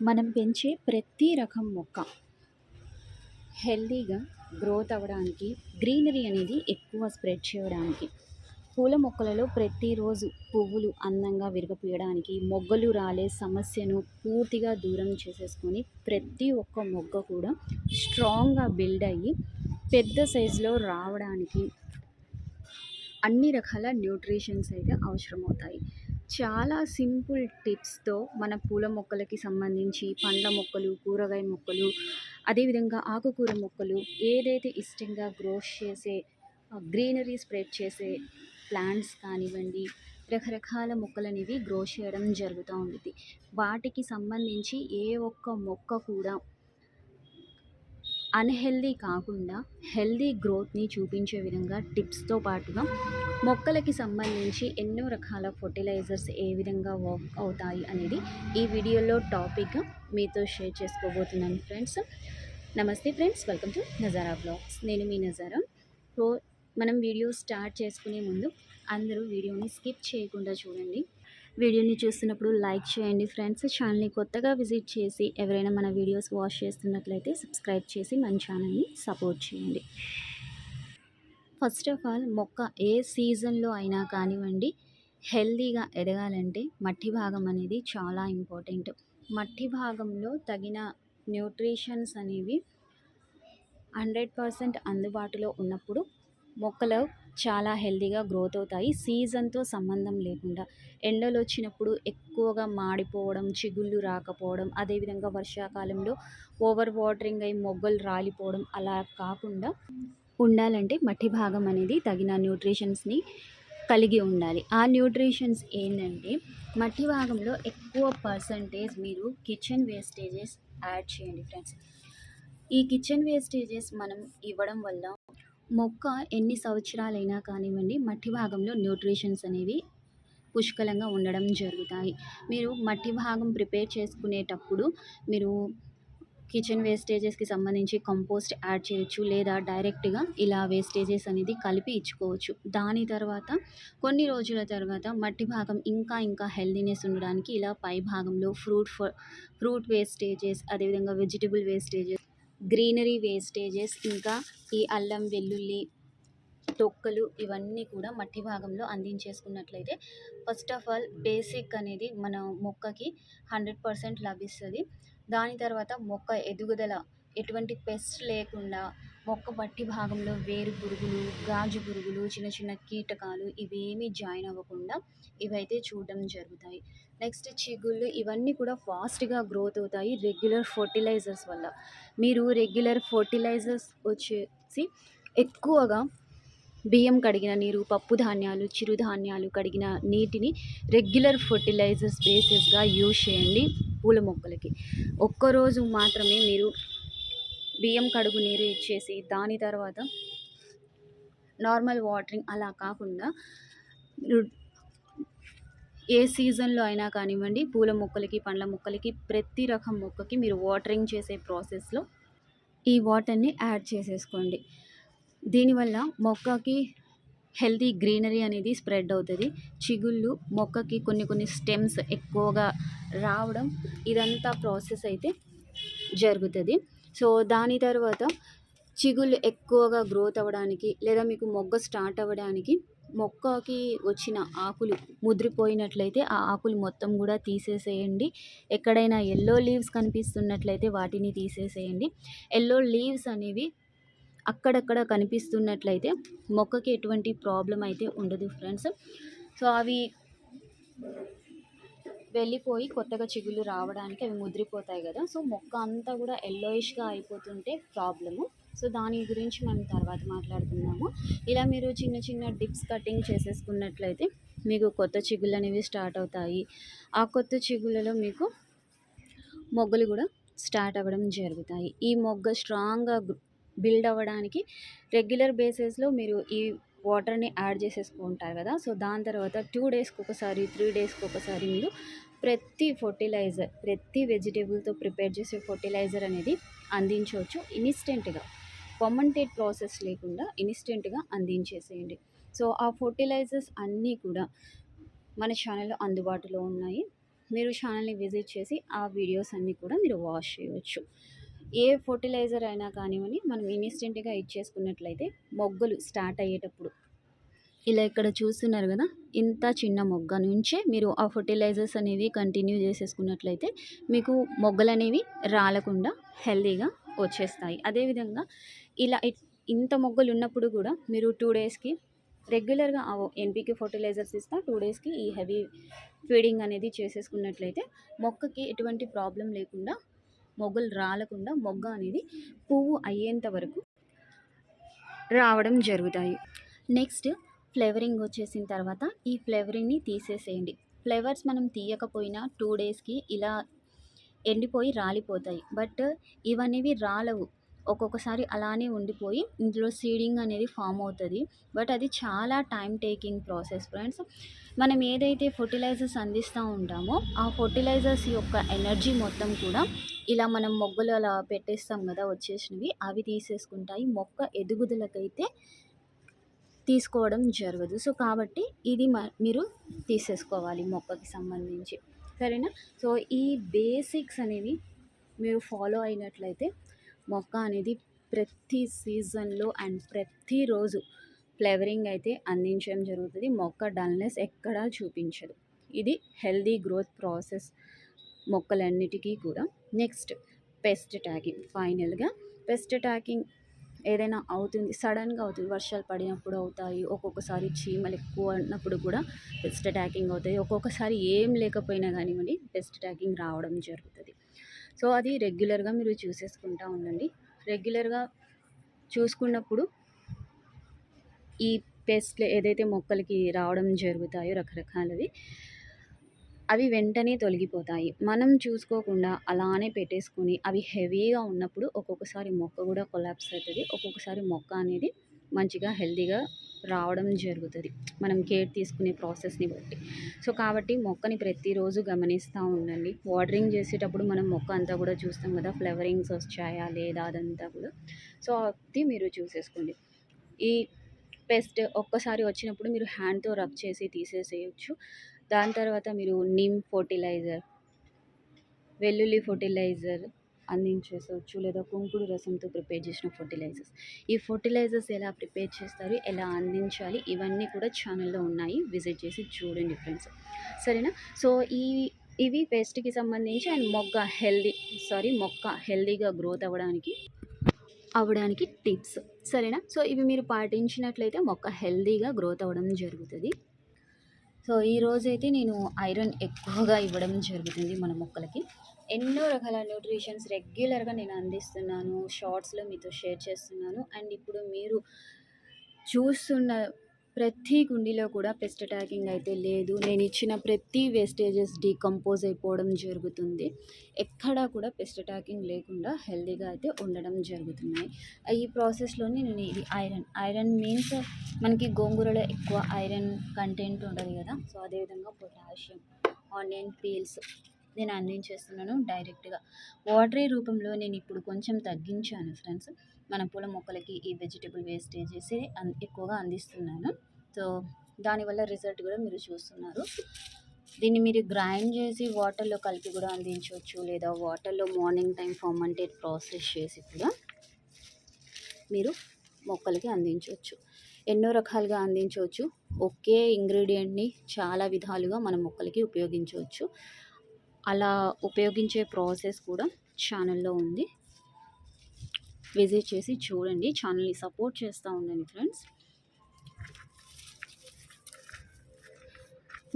మనం పెంచే ప్రతి రకం మొక్క. హెల్దీగా గ్రోత్ అవ్వడానికి గ్రీనరీ అనేది ఎక్కువ స్ప్రెడ్ చేయడానికి. పూల మొక్కలలో ప్రతిరోజు పువ్వులు అందంగా విరగపీయడానికి మొగ్గలు రాలే సమస్యను పూర్తిగా దూరం చేసేసుకొని ప్రతి ఒక్క మొగ్గ కూడా స్ట్రాంగ్గా బిల్డ్ అయ్యి పెద్ద సైజులో రావడానికి అన్ని రకాల న్యూట్రిషన్స్ అయితే అవసరమవుతాయి. చాలా సింపుల్ టిప్స్తో మన పూల మొక్కలకి సంబంధించి పండ్ల మొక్కలు కూరగాయ మొక్కలు అదేవిధంగా ఆకుకూర మొక్కలు ఏదైతే ఇష్టంగా గ్రోస్ చేసే గ్రీనరీ స్ప్రెడ్ చేసే ప్లాంట్స్ కానివ్వండి రకరకాల మొక్కలు అనేవి గ్రో చేయడం జరుగుతూ ఉంటుంది వాటికి సంబంధించి ఏ ఒక్క మొక్క కూడా అన్హెల్దీ కాకుండా హెల్దీ గ్రోత్ని చూపించే విధంగా టిప్స్తో పాటుగా మొక్కలకి సంబంధించి ఎన్నో రకాల ఫర్టిలైజర్స్ ఏ విధంగా వర్క్ అవుతాయి అనేది ఈ వీడియోలో టాపిక్గా మీతో షేర్ చేసుకోబోతున్నాను ఫ్రెండ్స్. నమస్తే friends welcome to Nazara blogs. నేను మీ నజారా. సో మనం వీడియో స్టార్ట్ చేసుకునే ముందు అందరూ వీడియోని స్కిప్ చేయకుండా చూడండి. వీడియోని చూస్తున్నప్పుడు లైక్ చేయండి ఫ్రెండ్స్. ఛానల్ని కొత్తగా విజిట్ చేసి ఎవరైనా మన వీడియోస్ వాచ్ చేస్తున్నట్లయితే సబ్స్క్రైబ్ చేసి మన ఛానల్ని సపోర్ట్ చేయండి. ఫస్ట్ ఆఫ్ ఆల్ మొక్క ఏ సీజన్లో అయినా కానివ్వండి హెల్దీగా ఎదగాలంటే మట్టి భాగం అనేది చాలా ఇంపార్టెంట్. మట్టి భాగంలో తగిన న్యూట్రిషన్స్ అనేవి హండ్రెడ్ పర్సెంట్ అందుబాటులో ఉన్నప్పుడు మొక్కలు చాలా హెల్దీగా గ్రోత్ అవుతాయి. సీజన్తో సంబంధం లేకుండా ఎండలు వచ్చినప్పుడు ఎక్కువగా మాడిపోవడం చిగుళ్ళు రాకపోవడం అదేవిధంగా వర్షాకాలంలో ఓవర్ వాటరింగ్ అయి మొగ్గలు రాలిపోవడం అలా కాకుండా ఉండాలంటే మట్టి భాగం అనేది తగిన న్యూట్రిషన్స్ని కలిగి ఉండాలి. ఆ న్యూట్రిషన్స్ ఏంటంటే మట్టి భాగంలో ఎక్కువ పర్సంటేజ్ మీరు కిచెన్ వేస్టేజెస్ యాడ్ చేయండి ఫ్రెండ్స్. ఈ కిచెన్ వేస్టేజెస్ మనం ఇవ్వడం వల్ల మొక్క ఎన్ని సంవత్సరాలైనా కానివ్వండి మట్టి భాగంలో న్యూట్రిషన్స్ అనేవి పుష్కలంగా ఉండడం జరుగుతాయి. మీరు మట్టి భాగం ప్రిపేర్ చేసుకునేటప్పుడు మీరు కిచెన్ వేస్టేజెస్కి సంబంధించి కంపోస్ట్ యాడ్ చేయొచ్చు లేదా డైరెక్ట్గా ఇలా వేస్టేజెస్ అనేది కలిపి ఇచ్చుకోవచ్చు. దాని తర్వాత కొన్ని రోజుల తర్వాత మట్టి భాగం ఇంకా ఇంకా హెల్దీనెస్ ఉండడానికి ఇలా పై భాగంలో ఫ్రూట్ ఫ్రూట్ వేస్టేజెస్ అదేవిధంగా వెజిటబుల్ వేస్టేజెస్ గ్రీనరీ వేస్టేజెస్ ఇంకా ఈ అల్లం వెల్లుల్లి తొక్కలు ఇవన్నీ కూడా మట్టి భాగంలో అందించేసుకున్నట్లయితే ఫస్ట్ ఆఫ్ ఆల్ బేసిక్ అనేది మన మొక్కకి హండ్రెడ్ పర్సెంట్ లభిస్తుంది. దాని తర్వాత మొక్క ఎదుగుదల. ఎటువంటి పెస్ట్ లేకుండా మొక్క పట్టి భాగంలో వేరు పురుగులు గాజు పురుగులు చిన్న చిన్న కీటకాలు ఇవేమీ జాయిన్ అవ్వకుండా ఇవైతే చూడడం జరుగుతాయి. నెక్స్ట్ చిగుళ్ళు ఇవన్నీ కూడా ఫాస్ట్గా గ్రోత్ అవుతాయి రెగ్యులర్ ఫర్టిలైజర్స్ వల్ల. మీరు రెగ్యులర్ ఫర్టిలైజర్స్ వచ్చేసి ఎక్కువగా బియ్యం కడిగిన నీరు పప్పు ధాన్యాలు చిరుధాన్యాలు కడిగిన నీటిని రెగ్యులర్ ఫర్టిలైజర్స్ బేసిస్గా యూజ్ చేయండి పూల మొక్కలకి. ఒక్కరోజు మాత్రమే మీరు బియ్యం కడుగు నీరు ఇచ్చేసి దాని తర్వాత నార్మల్ వాటరింగ్ అలా కాకుండా ఏ సీజన్లో అయినా కానివ్వండి పూల మొక్కలకి పండ్ల మొక్కలకి ప్రతి రకం మొక్కకి మీరు వాటరింగ్ చేసే ప్రాసెస్లో ఈ వాటర్ని యాడ్ చేసేసుకోండి. దీనివల్ల మొక్కకి హెల్తీ గ్రీనరీ అనేది స్ప్రెడ్ అవుతుంది. చిగుళ్ళు మొక్కకి కొన్ని కొన్ని స్టెమ్స్ ఎక్కువగా రావడం ఇదంతా ప్రాసెస్ అయితే జరుగుతుంది. సో దాని తర్వాత చిగుళ్ళు ఎక్కువగా గ్రోత్ అవ్వడానికి లేదా మీకు మొగ్గ స్టార్ట్ అవ్వడానికి మొక్కకి వచ్చిన ఆకులు ముద్రిపోయినట్లయితే ఆ ఆకులు మొత్తం కూడా తీసేసేయండి. ఎక్కడైనా ఎల్లో లీవ్స్ కనిపిస్తున్నట్లయితే వాటిని తీసేసేయండి. ఎల్లో లీవ్స్ అనేవి అక్కడక్కడ కనిపిస్తున్నట్లయితే మొక్కకి ఎటువంటి ప్రాబ్లం అయితే ఉండదు ఫ్రెండ్స్. సో అవి వెళ్ళిపోయి కొత్తగా చిగుళ్ళు రావడానికి అవి ముదిరిపోతాయి కదా. సో మొక్క అంతా కూడా ఎల్లోయిష్గా అయిపోతుంటే ప్రాబ్లము. సో దాని గురించి మనం తర్వాత మాట్లాడుకుందాము. ఇలా మీరు చిన్న చిన్న డిప్స్ కటింగ్ చేసేసుకున్నట్లయితే మీకు కొత్త చిగుళ్ళు అనేవి స్టార్ట్ అవుతాయి. ఆ కొత్త చిగుళ్ళలో మీకు మొగ్గలు కూడా స్టార్ట్ అవ్వడం జరుగుతాయి. ఈ మొగ్గ స్ట్రాంగ్గా బిల్డ్ అవ్వడానికి రెగ్యులర్ బేసిస్లో మీరు ఈ వాటర్ని యాడ్ చేసేసుకుంటారు కదా. సో దాని తర్వాత టూ డేస్కి ఒకసారి త్రీ డేస్కి ఒకసారి మీరు ప్రతి ఫర్టిలైజర్ ప్రతి వెజిటేబుల్తో ప్రిపేర్ చేసే ఫర్టిలైజర్ అనేది అందించవచ్చు ఇన్స్టెంట్గా. ఫర్మెంటెడ్ ప్రాసెస్ లేకుండా ఇన్స్టెంట్గా అందించేసేయండి. సో ఆ ఫర్టిలైజర్స్ అన్నీ కూడా మన ఛానల్లో అందుబాటులో ఉన్నాయి. మీరు ఛానల్ని విజిట్ చేసి ఆ వీడియోస్ అన్నీ కూడా మీరు వాష్ చేయవచ్చు ఏ ఫర్టిలైజర్ అయినా కానివ్వని మనం ఇన్స్టెంట్గా ఇచ్చేసుకున్నట్లయితే మొగ్గలు స్టార్ట్ అయ్యేటప్పుడు. ఇలా ఇక్కడ చూస్తున్నారు కదా ఇంత చిన్న మొగ్గ నుంచే మీరు ఆ ఫర్టిలైజర్స్ అనేవి కంటిన్యూ చేసేసుకున్నట్లయితే మీకు మొగ్గలు అనేవి రాలకుండా హెల్తీగా వచ్చేస్తాయి. అదేవిధంగా ఇలా ఇ- ఇంత మొగ్గలు ఉన్నప్పుడు కూడా మీరు టూ డేస్కి రెగ్యులర్గా ఎన్పికే ఫర్టిలైజర్స్ ఇస్తా టూ డేస్కి ఈ హెవీ ఫీడింగ్ అనేది చేసేసుకున్నట్లయితే మొక్కకి ఎటువంటి ప్రాబ్లం లేకుండా మొగ్గలు రాలకుండా మొగ్గ అనేది పువ్వు అయ్యేంత వరకు రావడం జరుగుతాయి. నెక్స్ట్ ఫ్లేవరింగ్ వచ్చేసిన తర్వాత ఈ ఫ్లేవరింగ్ని తీసేసేయండి. ఫ్లేవర్స్ మనం తీయకపోయినా టూ డేస్కి ఇలా ఎండిపోయి రాలిపోతాయి. బట్ ఇవనేవి రాలవు. ఒక్కొక్కసారి అలానే ఉండిపోయి ఇందులో సీడింగ్ అనేది ఫామ్ అవుతుంది. బట్ అది చాలా టైం టేకింగ్ ప్రాసెస్ ఫ్రెండ్స్. మనం ఏదైతే ఫర్టిలైజర్స్ అందిస్తూ ఉంటామో ఆ ఫర్టిలైజర్స్ యొక్క ఎనర్జీ మొత్తం కూడా ఇలా మనం మొగ్గలు అలా పెట్టేస్తాం కదా వచ్చేసినవి అవి తీసేసుకుంటాయి. మొక్క ఎదుగుదలకైతే తీసుకోవడం జరగదు. సో కాబట్టి ఇది మ మీరు తీసేసుకోవాలి మొక్కకి సంబంధించి. సరేనా? సో ఈ బేసిక్స్ అనేవి మీరు ఫాలో అయినట్లయితే మొక్క అనేది ప్రతి సీజన్లో అండ్ ప్రతిరోజు ఫ్లేవరింగ్ అయితే అందించడం జరుగుతుంది. మొక్క డల్నెస్ ఎక్కడా చూపించదు. ఇది హెల్దీ గ్రోత్ ప్రాసెస్ మొక్కలన్నిటికీ కూడా. నెక్స్ట్ పెస్ట్ ట్యాకింగ్ ఫైనల్గా పెస్ట్ ట్యాకింగ్ ఏదైనా అవుతుంది సడన్గా అవుతుంది వర్షాలు పడినప్పుడు అవుతాయి ఒక్కొక్కసారి చీమలు ఎక్కువ ఉన్నప్పుడు కూడా పెస్ట్ ట్యాకింగ్ అవుతాయి. ఒక్కొక్కసారి ఏం లేకపోయినా కానివ్వండి పెస్ట్ ట్యాకింగ్ రావడం జరుగుతుంది. సో అది రెగ్యులర్గా మీరు చూసేసుకుంటూ ఉండండి. రెగ్యులర్గా చూసుకున్నప్పుడు ఈ పెస్ట్లు ఏదైతే మొక్కలకి రావడం జరుగుతాయో రకరకాలవి అవి వెంటనే తొలగిపోతాయి. మనం చూసుకోకుండా అలానే పెట్టేసుకొని అవి హెవీగా ఉన్నప్పుడు ఒక్కొక్కసారి మొక్క కూడా కొలాప్స్ అవుతుంది. ఒక్కొక్కసారి మొక్క అనేది మంచిగా హెల్తీగా రావడం జరుగుతుంది. మనం కేర్ తీసుకునే ప్రాసెస్ని బట్టి. సో కాబట్టి మొక్కని ప్రతిరోజు గమనిస్తూ ఉండండి. వాటరింగ్ చేసేటప్పుడు మనం మొక్క అంతా కూడా చూస్తాం కదా ఫ్లవరింగ్స్ వచ్చాయా లేదా అదంతా కూడా. సో అది మీరు చూసేసుకోండి. ఈ పెస్ట్ ఒక్కసారి వచ్చినప్పుడు మీరు హ్యాండ్తో రబ్ చేసి తీసేసేయచ్చు. దాని తర్వాత మీరు నిమ్ ఫర్టిలైజర్ వెల్లుల్లి ఫర్టిలైజర్ అందించేసవచ్చు లేదా కుంకుడు రసంతో ప్రిపేర్ చేసిన ఫర్టిలైజర్స్. ఈ ఫర్టిలైజర్స్ ఎలా ప్రిపేర్ చేస్తారు ఎలా అందించాలి ఇవన్నీ కూడా ఛానల్లో ఉన్నాయి. విజిట్ చేసి చూడండి ఫ్రెండ్స్. సరేనా? సో ఈ ఇవి పేస్ట్కి సంబంధించి అండ్ మొగ్గ హెల్దీ సారీ మొక్క హెల్దీగా గ్రోత్ అవ్వడానికి అవ్వడానికి టిప్స్. సరేనా? సో ఇవి మీరు పాటించినట్లయితే మొక్క హెల్దీగా గ్రోత్ అవ్వడం జరుగుతుంది. సో ఈ రోజైతే నేను ఐరన్ ఎక్కువగా ఇవ్వడం జరుగుతుంది మన మొక్కలకి. ఎన్నో రకాల న్యూట్రిషన్స్ రెగ్యులర్గా నేను అందిస్తున్నాను షార్ట్స్లో మీతో షేర్ చేస్తున్నాను. అండ్ ఇప్పుడు మీరు చూస్తున్న ప్రతి కుండీలో కూడా పెస్ట్ అటాకింగ్ అయితే లేదు. నేను ఇచ్చిన ప్రతి వేస్టేజెస్ డీకంపోజ్ అయిపోవడం జరుగుతుంది. ఎక్కడా కూడా పెస్ట్ అటాకింగ్ లేకుండా హెల్దీగా అయితే ఉండడం జరుగుతున్నాయి. ఈ ప్రాసెస్లోనే నేను ఇది ఐరన్ ఐరన్ మీన్స్ మనకి గోంగూరలో ఎక్కువ ఐరన్ కంటెంట్ ఉండదు కదా సో అదేవిధంగా పొటాషియం ఆనియన్ పీల్స్ నేను అందించేస్తున్నాను డైరెక్ట్గా. వాటరీ రూపంలో నేను ఇప్పుడు కొంచెం తగ్గించాను ఫ్రెండ్స్. మన పూల మొక్కలకి ఈ వెజిటబుల్ వేస్టేజెస్ ఎక్కువగా అందిస్తున్నాను. సో దానివల్ల రిజల్ట్ కూడా మీరు చూస్తున్నారు. దీన్ని మీరు గ్రైండ్ చేసి వాటర్లో కలిపి కూడా అందించవచ్చు లేదా వాటర్లో మార్నింగ్ టైం ఫర్మంటేట్ ప్రాసెస్ చేసి కూడా మీరు మొక్కలకి అందించవచ్చు. ఎన్నో రకాలుగా అందించవచ్చు. ఒకే ఇంగ్రీడియంట్ని చాలా విధాలుగా మన మొక్కలకి ఉపయోగించవచ్చు. అలా ఉపయోగించే ప్రాసెస్ కూడా ఛానల్లో ఉంది. విజిట్ చేసి చూడండి. ఛానల్ని సపోర్ట్ చేస్తూ ఉండండి ఫ్రెండ్స్.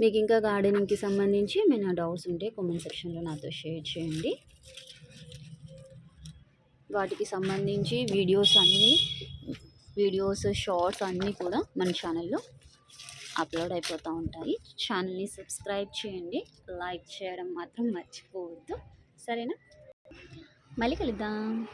మీకు ఇంకా గార్డెనింగ్కి సంబంధించి ఏమైనా డౌట్స్ ఉంటే కామెంట్ సెక్షన్లో నాతో షేర్ చేయండి. వాటికి సంబంధించి వీడియోస్ అన్నీ వీడియోస్ షార్ట్స్ అన్నీ కూడా మన ఛానల్లో అప్లోడ్ అయిపోతూ ఉంటాయి. ఛానల్ని సబ్స్క్రైబ్ చేయండి. లైక్ చేయడం మాత్రం మర్చిపోవద్దు. సరేనా? మళ్ళీ కలుద్దాం.